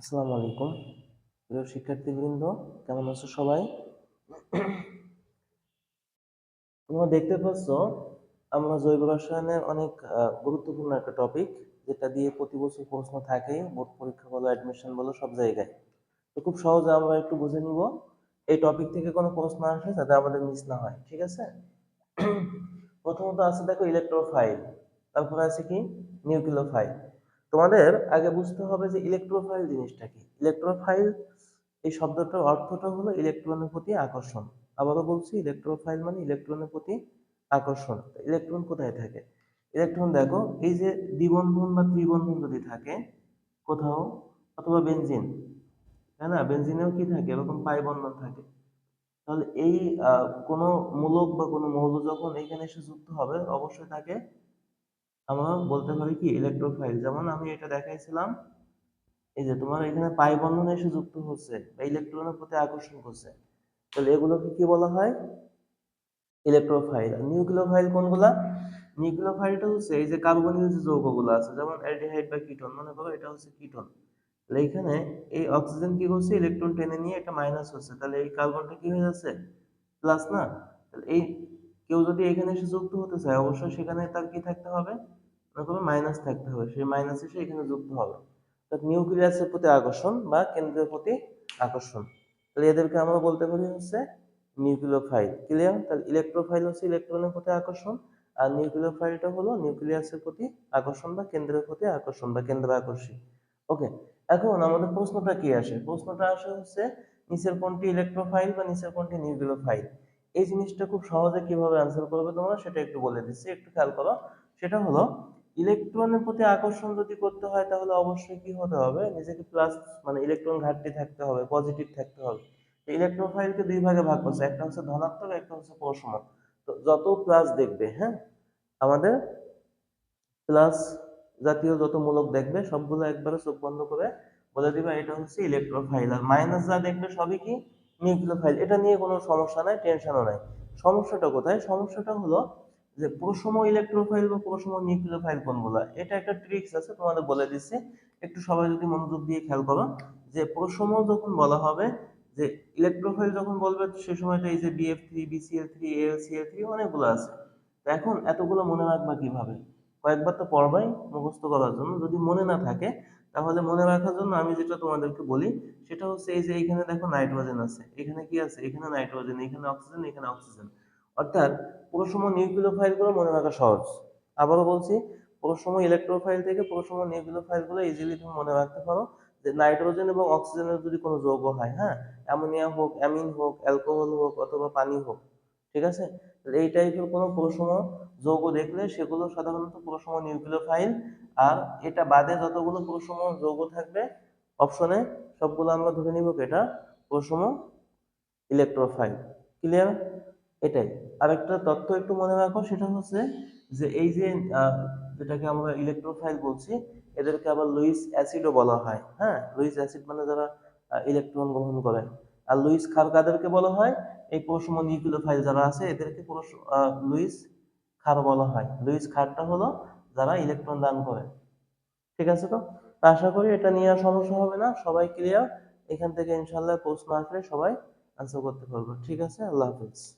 আসসালামু আলাইকুম। প্রিয় শিক্ষার্থীবৃন্দ, কেমন আছো সবাই? তোমরা দেখতে পাচ্ছ, আমরা জৈব রসায়নের অনেক গুরুত্বপূর্ণ একটা টপিক যেটা দিয়ে প্রতি বছর প্রশ্ন থাকে, বোর্ড পরীক্ষা বলো অ্যাডমিশন বলো, সব জায়গায়। তো খুব সহজে আমরা একটু বুঝে নিব, এই টপিক থেকে কোনো প্রশ্ন আসে যাতে আমাদের মিস না হয়, ঠিক আছে? প্রথমত আছে দেখো ইলেকট্রোফাইল তারপরে আছে কি? নিউক্লিওফাইল তোমাদের আগে বুঝতে হবে যে ইলেকট্রোফাইল জিনিসটা কি? ইলেকট্রোফাইল এই শব্দটার অর্থটা হলো ইলেকট্রনের প্রতি আকর্ষণ। আবারও বলছি ইলেকট্রোফাইল মানে ইলেকট্রনের প্রতি আকর্ষণ। ইলেকট্রন কোথায় থাকে? ইলেকট্রন দেখো, এই যে দ্বিবন্ধন বা ত্রিবন্ধন যদি থাকে, কোথাও, অথবা বেনজিন তাই না? বেনজিনেও কি থাকে? এরকম পাই বন্ধন থাকে। তাহলে এই কোনো মূলক বা কোনো মৌল যখন এখানে এসে যুক্ত হবে, অবশ্যই তাকে আমরা বলতে পারি কি ইলেকট্রোফাইল যেমন আমি এটা দেখাইছিলাম, এই যে তোমার এখানে পাই বন্ধনে এসে যুক্ত হচ্ছে বা ইলেকট্রনের প্রতি আকর্ষণ করছে। তাহলে এগুলোকে কি বলা হয়? ইলেকট্রোফাইল নিউক্লিওফাইল কোনগুলা? নিউক্লিওফাইলটা হচ্ছে এই যে কার্বনিল যে যৌগগুলো আছে, যেমন অ্যালডিহাইড বা কিটোন মনে করো এটা হচ্ছে কিটোন তাহলে এখানে এই অক্সিজেন কি করছে? ইলেকট্রন টেনে নিয়ে এটা মাইনাস হচ্ছে। তাহলে এই কার্বনটা কি হয়ে যাচ্ছে? প্লাস না। তাহলে এই কেউ যদি এখানে এসে যুক্ত হতে চায়, অবশ্যই সেখানে তার কি থাকতে হবে? মনে মাইনাস থাকতে হবে। সেই মাইনাস এসে এখানে যুক্ত হবে। অর্থাৎ নিউক্লিয়াসের প্রতি আকর্ষণ বা কেন্দ্রের প্রতি আকর্ষণ। তাহলে এদেরকে আমরা বলতে পারি হচ্ছে নিউক্লিওফাইল। ক্লিয়ার তাহলে ইলেকট্রোফাইল হচ্ছে ইলেকট্রনের প্রতি আকর্ষণ আর নিউক্লিওফাইলটা হলো নিউক্লিয়াসের প্রতি আকর্ষণ বা কেন্দ্রের প্রতি আকর্ষণ বা কেন্দ্র আকর্ষী ওকে এখন আমাদের প্রশ্নটা কি আসে? প্রশ্নটা আসে হচ্ছে নিচের কোনটি ইলেকট্রোফাইল বা নিচের কোনটি নিউক্লিওফাইল? এই জিনিসটা খুব সহজে কীভাবে আনসার করবে তোমরা সেটা একটু বলে দিচ্ছি। একটু খেয়াল করো। সেটা হলো ইলেকট্রনের প্রতি আকর্ষণ যদি করতে হয়, তাহলে অবশ্যই কি হতে হবে? নিজেকে প্লাস মানে ইলেকট্রন ঘাটতি থাকতে হবে পজিটিভ থাকতে হবে। ইলেকট্রোফাইলকে দুই ভাগে ভাগ করছে, একটা হচ্ছে ধনাত্মক, একটা হচ্ছে প্রশম তো যত প্লাস দেখবে হ্যাঁ? আমাদের প্লাস জাতীয় যত মূলক দেখবে, সবগুলো একবারে চোখ বন্ধ করে বলে দিবে, এটা হচ্ছে ইলেকট্রোফাইল আর মাইনাস যা দেখবে, সবই কি? নিউক্লিওফাইল এটা নিয়ে কোনো সমস্যা নাই টেনশনও নাই। সমস্যাটা কোথায়? সমস্যাটা হলো যে প্রশম ইলেকট্রোফাইল বা প্রশম নিউক্লিওফাইল কোনগুলো এটা একটা ট্রিক্স আছে, তোমাদের বলে দিচ্ছি। একটু সবাই যদি মনোযোগ দিয়ে খেয়াল করো, যে প্রশম যখন বলা হবে, যে ইলেকট্রোফাইল যখন বলবে, সে সময়টা এই যে BF three BCL three ALCL three অনেকগুলো আছে। তো এখন এতগুলো মনে রাখবা কীভাবে? কয়েকবার তো পড়বাই মুখস্থ করার জন্য। যদি মনে না থাকে, তাহলে মনে রাখার জন্য আমি যেটা তোমাদেরকে বলি, সেটা হচ্ছে এই যে এখানে দেখো নাইট্রোজেন আছে। এখানে কি আছে? এখানে নাইট্রোজেন এখানে অক্সিজেন এখানে অক্সিজেন অর্থাৎ পুরো সময় নিউক্লিওফাইলগুলো মনে রাখা সহজ। আবারও বলছি পুরো সময় ইলেকট্রোফাইল থেকে পুরো সময় নিউক্লিওফাইলগুলো ইজিলি তুমি মনে রাখতে পারো যে নাইট্রোজেন এবং অক্সিজেনের যদি কোনো যৌগ হয় হ্যাঁ? অ্যামোনিয়া হোক, অ্যামিন হোক, অ্যালকোহল হোক অথবা পানি হোক, ঠিক আছে? এই টাইপের কোনো প্রসম যৌগ দেখলে সেগুলো সাধারণত প্রসম নিউক্লিওফাইল, আর এটা বাদে যতগুলো প্রসম যৌগ থাকবে, অপশনে সবগুলো আমরা ধরে নিব এটা? প্রসম ইলেকট্রোফাইল। ক্লিয়ার এটাই। আরেকটা তথ্য একটু মনে রাখো, সেটা হচ্ছে যে এই যে যেটাকে আমরা ইলেকট্রোফাইল বলছি, এদেরকে আবার লুইস অ্যাসিডও বলা হয় হ্যাঁ? লুইস অ্যাসিড মানে যারা ইলেকট্রন গ্রহণ করে। আর লুইস ক্ষার কাদেরকে বলা হয়? এই প্রসম নিউক্লিওফাইল যারা আছে, এদেরকে প্রস- লুইস খার বলা হয়। লুইস খারটা হলো যারা ইলেকট্রন দান করে। ঠিক আছে তো? আশা করি এটা নিয়ে আর সমস্যা হবে না। সবাই ক্লিয়ার এখান থেকে ইনশাল্লাহ প্রশ্ন আসলে সবাই আনসার করতে পারবে। ঠিক আছে? আল্লাহ হাফিজ।